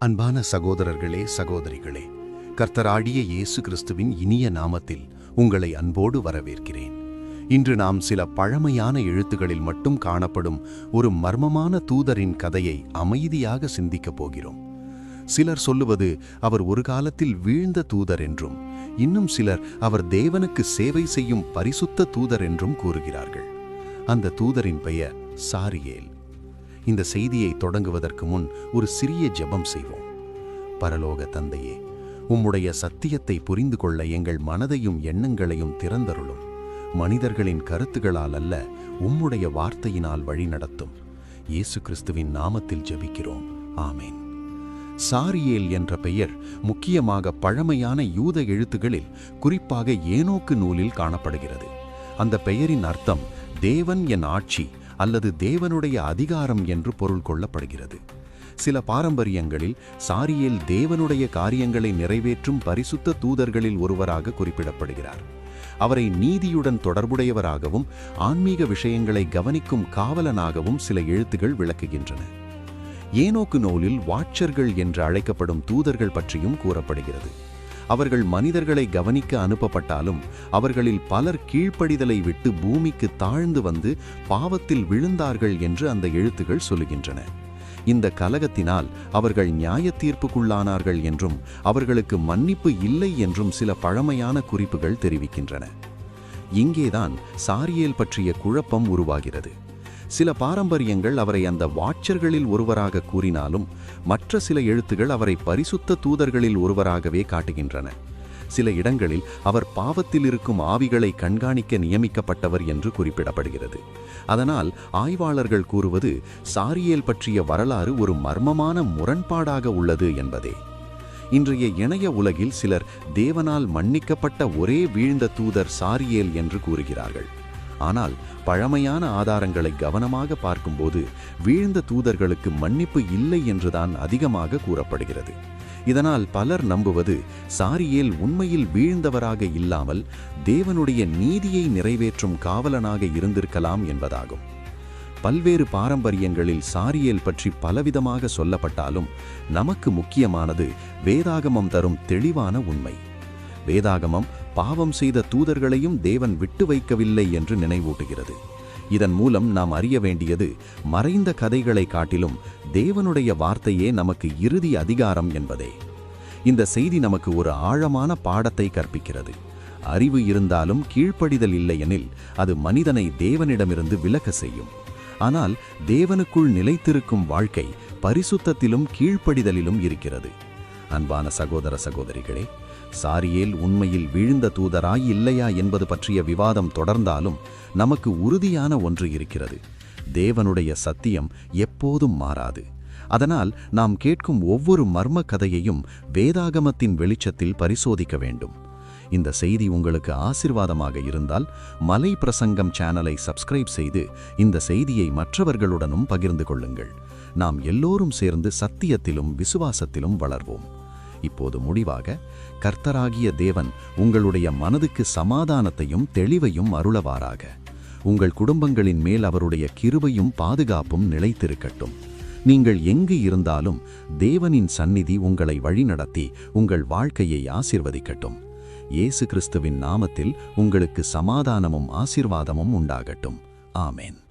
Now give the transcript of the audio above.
அன்பான சகோதரர்களே சகோதரிகளே கர்த்தராடிய இயேசு கிறிஸ்துவின் இனிய நாமத்தில் உங்களை அன்போடு வரவேற்கிறேன். இன்று நாம் சில பழமையான எழுத்துகளில் மட்டும் காணப்படும் ஒரு மர்மமான தூதரின் கதையை அமைதியாக சிந்திக்கப் போகிறோம். சிலர் சொல்லுவது அவர் ஒரு காலத்தில் வீழ்ந்த தூதர் என்றும் இன்னும் சிலர் அவர் தேவனுக்கு சேவை செய்யும் பரிசுத்த தூதர் என்றும் கூறுகிறார்கள். அந்த தூதரின் பெயர் சாரியேல். இந்த செய்தியை தொடங்குவதற்கு முன் ஒரு சிறிய ஜெபம் செய்வோம். பரலோக தந்தையே உம்முடைய சத்தியத்தை புரிந்து கொள்ள எங்கள் மனதையும் எண்ணங்களையும் திறந்தருளும். மனிதர்களின் கருத்துகளால் அல்ல உம்முடைய வார்த்தையினால் வழிநடத்தும் இயேசு கிறிஸ்துவின் நாமத்தில் ஜெபிக்கிறோம். ஆமேன். சாரியேல் என்ற பெயர் முக்கியமாக பழமையான யூத எழுத்துகளில் குறிப்பாக ஏனோக்கு நூலில் காணப்படுகிறது. அந்த பெயரின் அர்த்தம் தேவன் என் ஆட்சி அல்லது தேவனுடைய அதிகாரம் என்று பொருள் கொள்ளப்படுகிறது. சில பாரம்பரியங்களில் சாரியேல் தேவனுடைய காரியங்களை நிறைவேற்றும் பரிசுத்த தூதர்களில் ஒருவராக குறிப்பிடப்படுகிறார். அவரை நீதியுடன் தொடர்புடையவராகவும் ஆன்மீக விஷயங்களை கவனிக்கும் காவலனாகவும் சில எழுத்துகள் விளக்குகின்றன. ஏனோக்கு நூலில் வாட்சர்கள் என்று அழைக்கப்படும் தூதர்கள் பற்றியும் கூறப்படுகிறது. அவர்கள் மனிதர்களை கவனிக்க அனுப்பப்பட்டாலும் அவர்களில் பலர் கீழ்ப்படிதலை விட்டு பூமிக்கு தாழ்ந்து வந்து பாவத்தில் விழுந்தார்கள் என்று அந்த எழுத்துகள் சொல்லுகின்றன. இந்த கலகத்தினால் அவர்கள் நியாய தீர்ப்புக்குள்ளானார்கள் என்றும் அவர்களுக்கு மன்னிப்பு இல்லை என்றும் சில பழமையான குறிப்புகள் தெரிவிக்கின்றன. இங்கேதான் சாரியேல் பற்றிய குழப்பம் உருவாகிறது. சில பாரம்பரியங்கள் அவரை அந்த வாட்சர்களில் ஒருவராக கூறினாலும் மற்ற சில எழுத்துகள் அவரை பரிசுத்த தூதர்களில் ஒருவராகவே காட்டுகின்றன. சில இடங்களில் அவர் பாவத்தில் இருக்கும் ஆவிகளை கண்காணிக்க நியமிக்கப்பட்டவர் என்று குறிப்பிடப்படுகிறது. அதனால் ஆய்வாளர்கள் கூறுவது சாரியேல் பற்றிய வரலாறு ஒரு மர்மமான முரண்பாடாக உள்ளது என்பதே. இன்றைய இணைய உலகில் சிலர் தேவனால் மன்னிக்கப்பட்ட ஒரே வீழ்ந்த தூதர் சாரியேல் என்று கூறுகிறார்கள். ஆனால் பழமையான ஆதாரங்களை கவனமாக பார்க்கும்போது வீழ்ந்த தூதர்களுக்கு மன்னிப்பு இல்லை என்றுதான் அதிகமாக கூறப்படுகிறது. இதனால் பலர் நம்புவது சாரியேல் உண்மையில் வீழ்ந்தவராக இல்லாமல் தேவனுடைய நீதியை நிறைவேற்றும் காவலனாக இருந்திருக்கலாம் என்பதாகும். பல்வேறு பாரம்பரியங்களில் சாரியேல் பற்றி பலவிதமாக சொல்லப்பட்டாலும் நமக்கு முக்கியமானது வேதாகமம் தரும் தெளிவான உண்மை. வேதாகமம் பாவம் செய்த தூதர்களையும் தேவன் விட்டு வைக்கவில்லை என்று நினைவூட்டுகிறது. இதன் மூலம் நாம் அறிய வேண்டியது மறைந்த கதைகளை காட்டிலும் தேவனுடைய வார்த்தையே நமக்கு இறுதி அதிகாரம் என்பதே. இந்த செய்தி நமக்கு ஒரு ஆழமான பாடத்தை கற்பிக்கிறது. அறிவு இருந்தாலும் கீழ்ப்படிதல் இல்லையெனில் அது மனிதனை தேவனிடமிருந்து விலக செய்யும். ஆனால் தேவனுக்குள் நிலைத்திருக்கும் வாழ்க்கை பரிசுத்தத்திலும் கீழ்ப்படிதலிலும் இருக்கிறது. அன்பான சகோதர சகோதரிகளே சாரியேல் உண்மையில் வீழ்ந்த தூதராய் இல்லையா என்பது பற்றிய விவாதம் தொடர்ந்தாலும் நமக்கு உறுதியான ஒன்று இருக்கிறது. தேவனுடைய சத்தியம் எப்போதும் மாறாது. அதனால் நாம் கேட்கும் ஒவ்வொரு மர்ம கதையையும் வேதாகமத்தின் வெளிச்சத்தில் பரிசோதிக்க வேண்டும். இந்த செய்தி உங்களுக்கு ஆசிர்வாதமாக இருந்தால் மலை பிரசங்கம் சேனலை சப்ஸ்கிரைப் செய்து இந்த செய்தியை மற்றவர்களுடனும் பகிர்ந்து கொள்ளுங்கள். நாம் எல்லோரும் சேர்ந்து சத்தியத்திலும் விசுவாசத்திலும் வளர்வோம். இப்போது முடிவாக கர்த்தராகிய தேவன் உங்களுடைய மனதுக்கு சமாதானத்தையும் தெளிவையும் அருளவாராக. உங்கள் குடும்பங்களின் மேல் அவருடைய கிருபையும் பாதுகாப்பும் நிலைத்திருக்கட்டும். நீங்கள் எங்கு இருந்தாலும் தேவனின் சந்நிதி உங்களை வழிநடத்தி உங்கள் வாழ்க்கையை ஆசிர்வதிக்கட்டும். இயேசு கிறிஸ்துவின் நாமத்தில் உங்களுக்கு சமாதானமும் ஆசிர்வாதமும் உண்டாகட்டும். ஆமேன்.